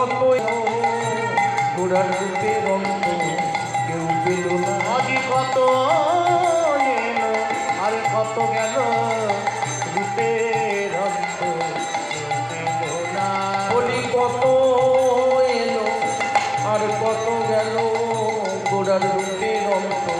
কত ঘোড়ার রূপে রন্ত কেউ পেল না। আজি কত এলো আর কত গেল না। বলি কত এলো আর কত গেল ঘোড়ার রূপে রন্ত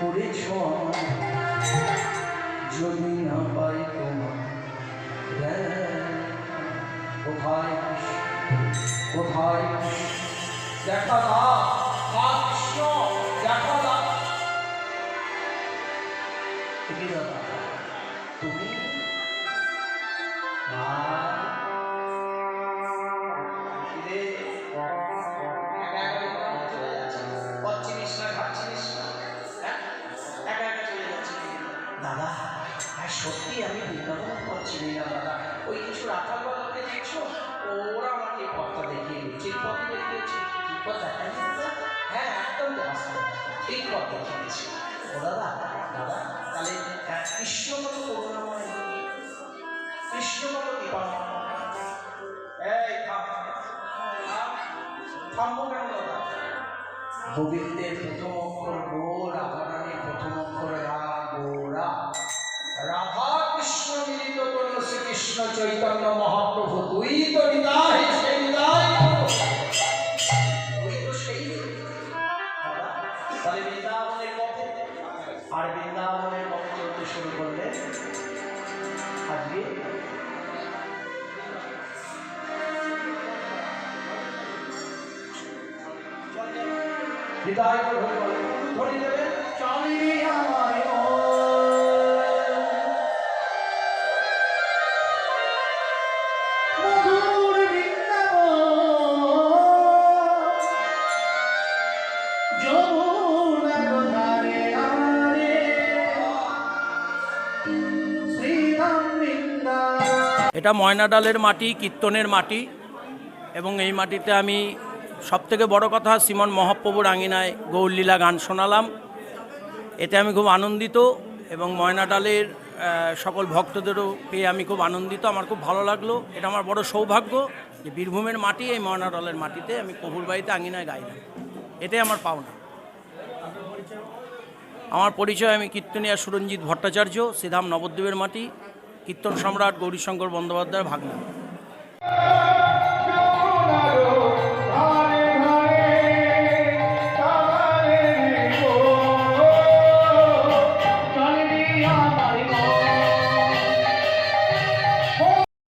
করেছ যদি না পাই তোমার কোথায় কোথায়? দেখা মা কৃষ্ণ দেখা দাও তুমি দাদা হ্যাঁ সত্যি আমি পথ চিনি না দাদা। ওই কিছু রাখাল বাবাকে দেখছ? ওরা আমাকে পথটা দেখিয়ে দিচ্ছে। এই পথে দেখিয়েছে ঠিক পথ দাদা? হ্যাঁ একদম রাস্তা ঠিক পথ দেখিয়েছে ও দাদা দাদা তাহলে হ্যাঁ, কৃষ্ণ কত করুণাময় কৃষ্ণ কত কৃপাময় এই থাম। থাম। থামবো কেন দাদা? গোবিন্দের প্রথম অক্ষর গো মহাপ্রভু তুই তো বৃন্দাবনের আর বৃন্দাবনের পথে চলতে শুরু করলে আজকে হৃদয় এটা ময়নাডালের মাটি, কীর্তনের মাটি, এবং এই মাটিতে আমি সবথেকে বড় কথা শ্রীমন মহাপ্রভুর আঙিনায় গৌরলীলা গান শোনালাম। এতে আমি খুব আনন্দিত, এবং ময়নাডালের সকল ভক্তদেরও পেয়ে আমি খুব আনন্দিত। আমার খুব ভালো লাগল। এটা আমার বড় সৌভাগ্য যে বীরভূমের মাটি এই ময়নাডালের মাটিতে আমি প্রভুর বাড়িতে আঙিনায় গাইলাম। এটাই আমার পাওনা। আমার পরিচয় আমি কীর্তনিয়া সুরঞ্জিত ভট্টাচার্য, শ্রীধাম নবদ্বীপের মাটি, কীর্তন সম্রাট গৌরীশঙ্কর বন্দ্যোপাধ্যায়ের ভাগ্না।